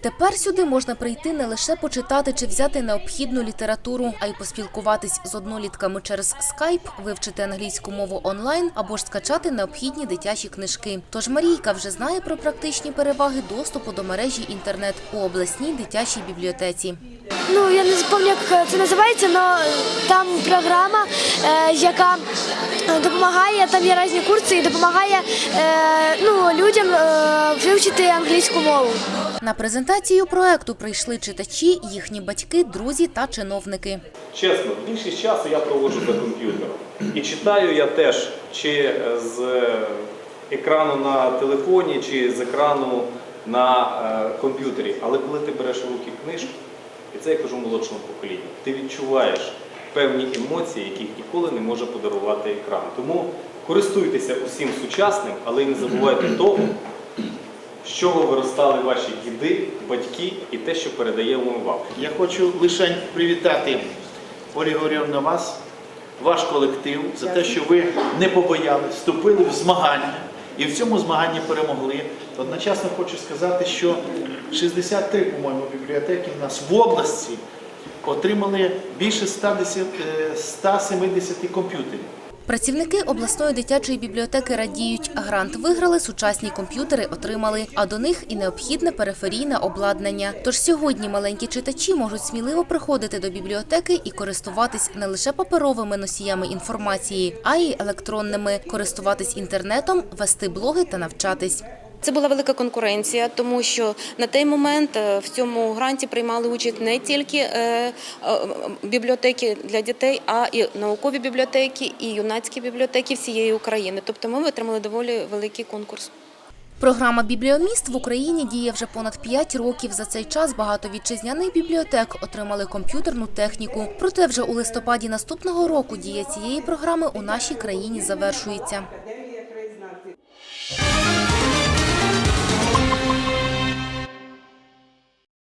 Тепер сюди можна прийти не лише почитати чи взяти необхідну літературу, а й поспілкуватись з однолітками через скайп, вивчити англійську мову онлайн або ж скачати необхідні дитячі книжки. Тож Марійка вже знає про практичні переваги доступу до мережі інтернет у обласній дитячій бібліотеці. Ну, я не пам'ятаю, як це називається, але там програма, е, яка е, допомагає, там є різні курси і допомагає е, ну, людям е, вивчити англійську мову. На презентацію проекту прийшли читачі, їхні батьки, друзі та чиновники. Чесно, більшість часу я проводжу за комп'ютером. І читаю я теж чи е, з екрану на телефоні, чи з екрану на е, комп'ютері. Але коли ти береш в руки книжку, і це я кажу молодшому поколінню, ти відчуваєш певні емоції, яких ніколи не може подарувати екран. Тому користуйтеся усім сучасним, але й не забувайте того, з чого виростали ваші діди, батьки і те, що передаємо вам. Я хочу лише привітати Ольгу Горівну вас, ваш колектив, за те, що ви не побоялись, вступили в змагання і в цьому змаганні перемогли. Одночасно хочу сказати, що 63, по-моєму, бібліотеки в нас в області отримали більше 110, е, 170 комп'ютерів. Працівники обласної дитячої бібліотеки радіють, грант виграли, сучасні комп'ютери отримали, а до них і необхідне периферійне обладнання. Тож сьогодні маленькі читачі можуть сміливо приходити до бібліотеки і користуватись не лише паперовими носіями інформації, а й електронними, користуватись інтернетом, вести блоги та навчатись. Це була велика конкуренція, тому що на той момент е, в цьому гранті приймали участь не тільки е, е, бібліотеки для дітей, а і наукові бібліотеки, і юнацькі бібліотеки всієї України. Тобто ми отримали доволі великий конкурс. Програма «Бібліоміст» в Україні діє вже понад 5 років. За цей час багато вітчизняних бібліотек отримали комп'ютерну техніку. Проте вже у листопаді наступного року дія цієї програми у нашій країні завершується.